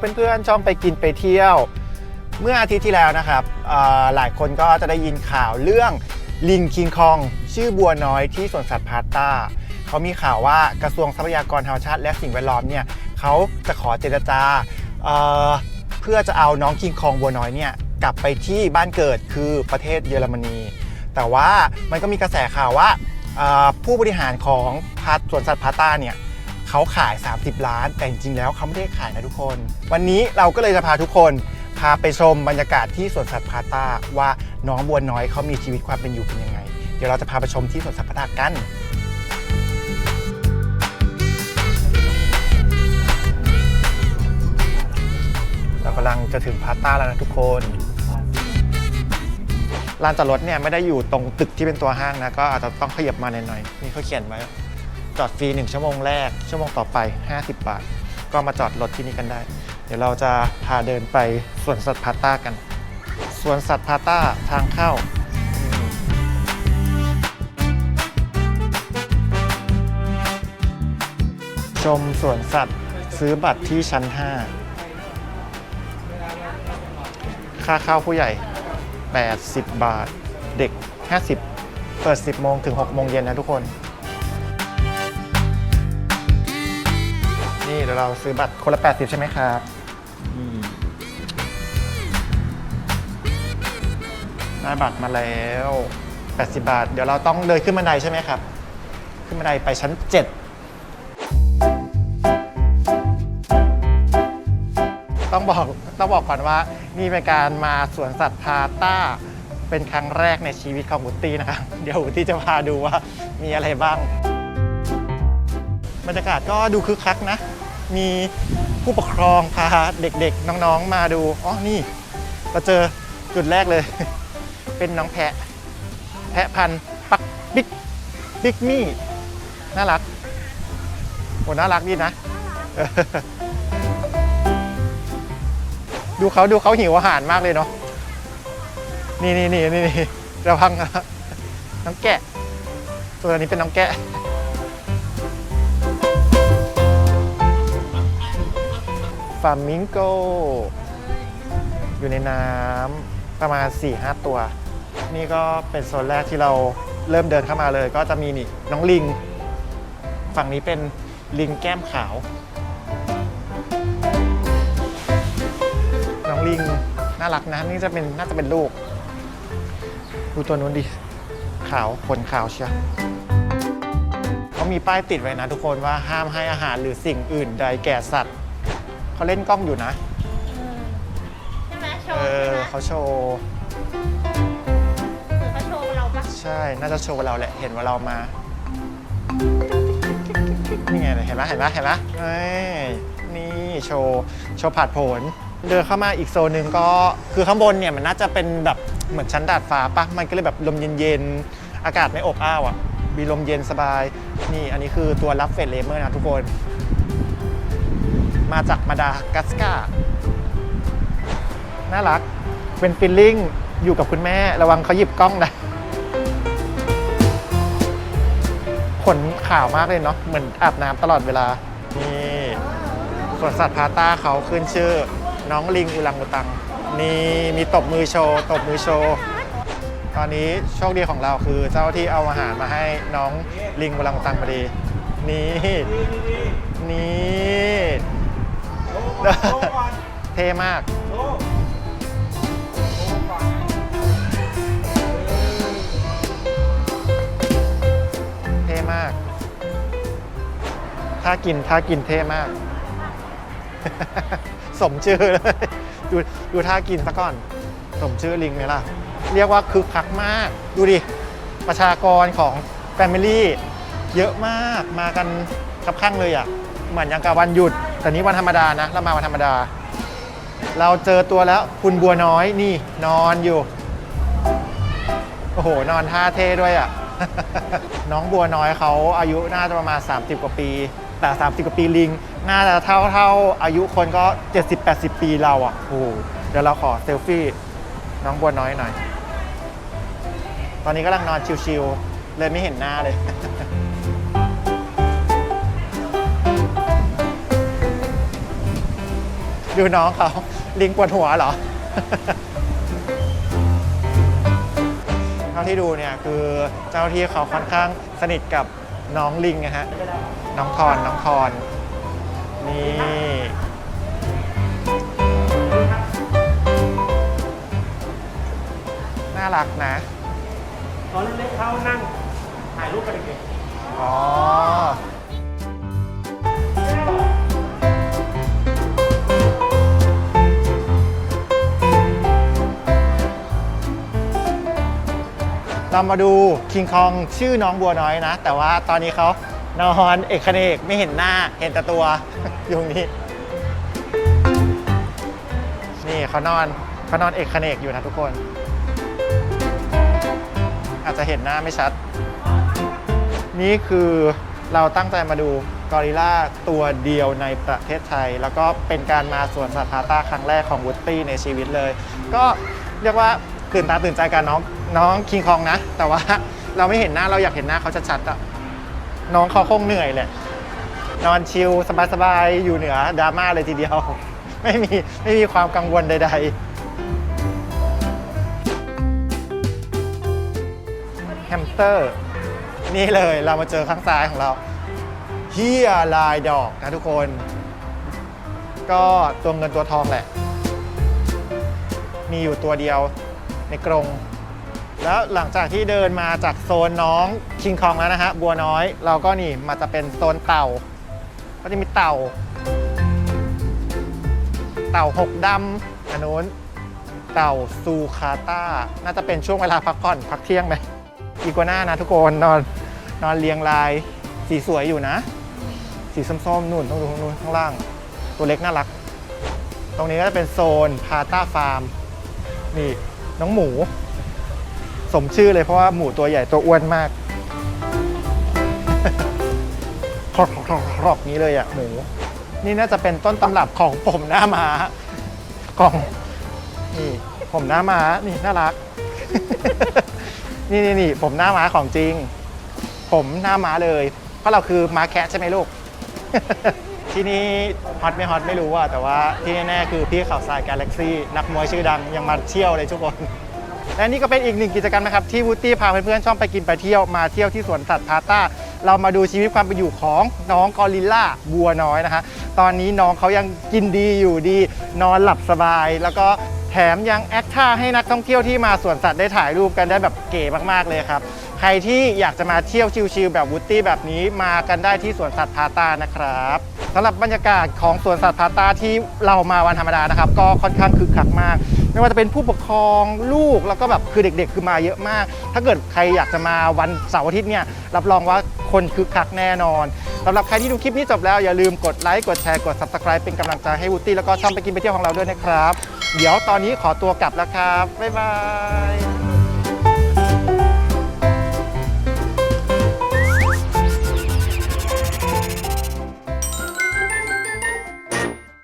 เพื่อนๆช่องไปกินไปเที่ยว เมื่ออาทิตย์ที่แล้วนะครับหลายคนก็จะได้ยินข่าวเรื่องลิงคิงคอง ชื่อบัวน้อยที่สวนสัตว์พาต้าเขามีข่าวว่ากระทรวงทรัพยากรธรรมชาติและสิ่งแวดล้อมเนี่ยเขาจะขอเจรจาเเพื่อจะเอาน้องคิงคองบัวน้อยเนี่ยกลับไปที่บ้านเกิดคือประเทศเยอรมนี แต่ว่ามันก็มีกระแสข่าวว่าผู้บริหารของพาสวนสัตว์พาต้าเนี่ย เขาขาย 30 ล้าน แต่จริงๆแล้วเขาไม่ได้ขายนะทุกคน วันนี้เราก็เลยจะพาทุกคนพาไปชมบรรยากาศที่สวนสัตว์พาต้าว่าน้องบัวน้อยเขามีชีวิตความเป็นอยู่เป็นยังไง เดี๋ยวเราจะพาไปชมที่สวนสัตว์พาต้ากันเรากำลังจะถึงพาต้าแล้วนะทุกคนลานจอดรถเนี่ยไม่ได้อยู่ตรงตึกที่เป็นตัวห้างนะก็อาจจะต้องขยับมาหน่อยๆนี่เขาเขียนไว้ จอดฟรี 1 ชั่วโมงแรก ชั่วโมงต่อไป 50 บาท ก็มาจอดรถที่นี่กันได้ เดี๋ยวเราจะพาเดินไปสวนสัตว์พาต้ากัน สวนสัตว์พาต้าทางเข้าชมสวนสัตว์ซื้อบัตรที่ชั้น 5 ค่าเข้าผู้ใหญ่ 80 บาท เด็ก 50 เปิด 10 โมงถึง 6 โมงเย็นนะทุกคน ดี๋ยวเราซื้อบัตรคนละ 80 ใช่ไหมครับได้บัตรมาแล้ว 80 บาท เดี๋ยวเราต้องเดินขึ้นบันไดใช่ไหมครับ ขึ้นบันไดไปชั้น 7 ต้องบอกต้องบอกก่อนว่านี่เป็นการมาสวนสัตว์พาต้า เป็นครั้งแรกในชีวิตของอุตตี้นะครับ เดี๋ยวอุตตี้จะพาดูว่ามีอะไรบ้าง บรรยากาศก็ดูคึกคักนะ มีผู้ปกครองพาเด็กๆ น้องๆมาดูอ๋อนี่เราเจอจุดแรกเลย เป็นน้องแพะ แพะพันธุ์ปักบิ๊กบิ๊กมี่น่ารักโอ้น่ารักดีนะ ดูเขาดูเขาหิวอาหารมากเลยเนาะนี่นี่นี่นี่นี่ระวังน้องแกะ ตัวนี้เป็นน้องแกะ ฟามิงโก อยู่ในน้ำประมาณ 4-5 ตัว นี่ก็เป็นโซนแรกที่เราเริ่มเดินเข้ามาเลย ก็จะมีนี่น้องลิง ฝั่งนี้เป็นลิงแก้มขาว น้องลิงน่ารักนะนี่จะเป็นน่าจะเป็นลูก ดูตัวนู้นดิ ขาวขนขาวเชียวเขามีป้ายติดไว้นะทุกคนว่าห้ามให้อาหารหรือสิ่งอื่นใดแก่สัตว์ เขาเล่นกล้องอยู่นะ ใช่ไหมโชเอว์อใช่ไหมเขาโชว์ หรือเขาโชว์เราปะใช่ น่าจะโชว์เราแหละ เห็นว่าเรามา นี่ไงเห็นไหมเห็นไหมเห็นไหมเอ้ยนี่โชว์ โชว์ผาดโผน เดินเข้ามาอีกโซนหนึ่งก็ คือข้างบนเนี่ยมันน่าจะเป็นแบบเหมือนชั้นดาดฟ้าปะมันก็เลยแบบลมเย็นๆ อากาศไม่อบอ้าวอะ มีลมเย็นสบาย นี่อันนี้คือตัวรับเฟดเลเมอร์นะทุกคน มาจากมาดากัสการ์น่ารัก เป็นฟิลลิ่งอยู่กับคุณแม่ระวังเขาหยิบกล้องนะขนขาวมากเลยเนาะเหมือนอาบน้ำตลอดเวลา นี่สวนสัตว์พาต้าเขาขึ้นชื่อ น้องลิงอุลังอุตัง นี่มีตบมือโชว์ ตบมือโชว์ ตอนนี้โชคดีของเราคือเจ้าที่เอาอาหารมาให้น้องลิงอุลังอุตังพอดี นี่ นี่ เท่มากเท่มาก ถ้ากินถ้ากินเท่มาก สมชื่อเลย ดูดูท่ากินซะก่อน สมชื่อลิงไหมล่ะ เรียกว่าคึกคักมาก ดูดิ ประชากรของแฟมิลี่เยอะมากมากันกับข้างเลยอะ เหมือนยังกับวันหยุด แต่นี้วันธรรมดานะ เรามาวันธรรมดา เราเจอตัวแล้วคุณบัวน้อยนี่นอนอยู่ โอ้โห นอนท่าเท่ด้วยอะ น้องบัวน้อยเขาอายุน่าจะประมาณ 30 กว่าปี แต่ 30 กว่าปีลิง น่าจะเท่าเท่าอายุคนก็ 70-80 ปีเราอะ โอ้โห เดี๋ยวเราขอเซลฟี่น้องบัวน้อยหน่อย ตอนนี้กำลังนอนชิวๆเลยไม่เห็นหน้าเลย ดูน้องเขาลิงปวดหัวเหรอ เท่าที่ดูเนี่ยคือเจ้าหน้าที่เขาค่อนข้างสนิทกับน้องลิงนะฮะ น้องทอนน้องทอนนี่น่ารักนะตอนเล็กๆเขานั่งถ่ายรูปกันเด็กอ๋อ เรามาดูคิงคองชื่อน้องบัวน้อยนะ แต่ว่าตอนนี้เขานอนเอกเนกไม่เห็นหน้าเห็นแต่ตัว อยู่นี้ นี่เขานอนเขานอนเอกเนกอยู่นะทุกคน อาจจะเห็นหน้าไม่ชัด นี่คือเราตั้งใจมาดูกอริลลาตัวเดียวในประเทศไทย แล้วก็เป็นการมาสวนสัตว์พาต้าครั้งแรกของวูดตี้ในชีวิตเลย ก็เรียกว่าตื่นตาตื่นใจกับน้อง น้องคิงคองนะ แต่ว่าเราไม่เห็นหน้าเราอยากเห็นหน้าเขาชัดๆอะน้องเขาคงเหนื่อยแหละนอนชิลสบายๆอยู่เหนือดราม่าเลยทีเดียว ไม่มีไม่มีความกังวลใด ๆ แฮมสเตอร์ นี่เลยเรามาเจอข้างซ้ายของเราเฮียลายดอกนะทุกคน ก็ตัวเงินตัวทองแหละ มีอยู่ตัวเดียวในกรง แล้วหลังจากที่เดินมาจากโซนน้องคิงคองแล้วนะฮะบัวน้อยเราก็นี่มาจะเป็นโซนเต่า ก็จะมีเต่า เต่าหกดำอันนู้นเต่าซูคาต้า น่าจะเป็นช่วงเวลาพักผ่อนพักเที่ยงไหมอีกัวน่านะทุกคนนอนนอนเรียงรายสีสวยอยู่นะ สีส้มๆนู่นต้องดูข้างนู้นข้างล่าง ตัวเล็กน่ารัก ตรงนี้ก็จะเป็นโซนพาต้าฟาร์ม นี่น้องหมู สมชื่อเลยเพราะว่าหมูตัวใหญ่ตัวอ้วนมากครอกครอกครอกนี้เลยอะหมูนี่น่าจะเป็นต้นตำรับของผมหน้าม้าของนี่ผมหน้าม้านี่น่ารัก นี่นี่นี่ผมหน้าม้าของจริง ผมหน้าม้าเลย เพราะเราคือม้าแคะใช่ไหมลูก ที่นี่ฮอตไม่ฮอตไม่รู้อะแต่ว่าที่แน่ๆคือพี่ข่าวสายกาแล็กซี่นักมวยชื่อดังยังมาเที่ยวเลยทุกคน และนี่ก็เป็นอีกหนึ่งกิจกรรมนะครับที่วูดตี้พาเพื่อนๆช่องไปกินไปเที่ยวมาเที่ยวที่สวนสัตว์พาต้า เรามาดูชีวิตความเป็นอยู่ของน้องกอริลล่าบัวน้อยนะฮะตอนนี้น้องเขายังกินดีอยู่ดี นอนหลับสบาย แล้วก็แถมยังแอคท่าให้นักท่องเที่ยวที่มาสวนสัตว์ได้ถ่ายรูปกันได้แบบเก๋มากๆเลยครับ ใครที่อยากจะมาเที่ยวชิลๆแบบวูดตี้แบบนี้มากันได้ที่สวนสัตว์พาตานะครับสำหรับบรรยากาศของสวนสัตว์พาต้าที่เรามาวันธรรมดานะครับ ก็ค่อนข้างคึกคักมาก ไม่ว่าจะเป็นผู้ปกครองลูกแล้วก็แบบคือเด็กๆ คือมาเยอะมาก ถ้าเกิดใครอยากจะมาวันเสาร์อาทิตย์เนี่ยรับรองว่าคนคึกคักแน่นอนสำหรับใครที่ดูคลิปนี้จบแล้วอย่าลืมกดไลค์กดแชร์กด subscribe เป็นกำลังใจให้วูดตี้แล้วก็ช่องไปกินไปเที่ยวของเราด้วยนะครับ เดี๋ยวตอนนี้ขอตัวกลับแล้วครับบ๊ายบาย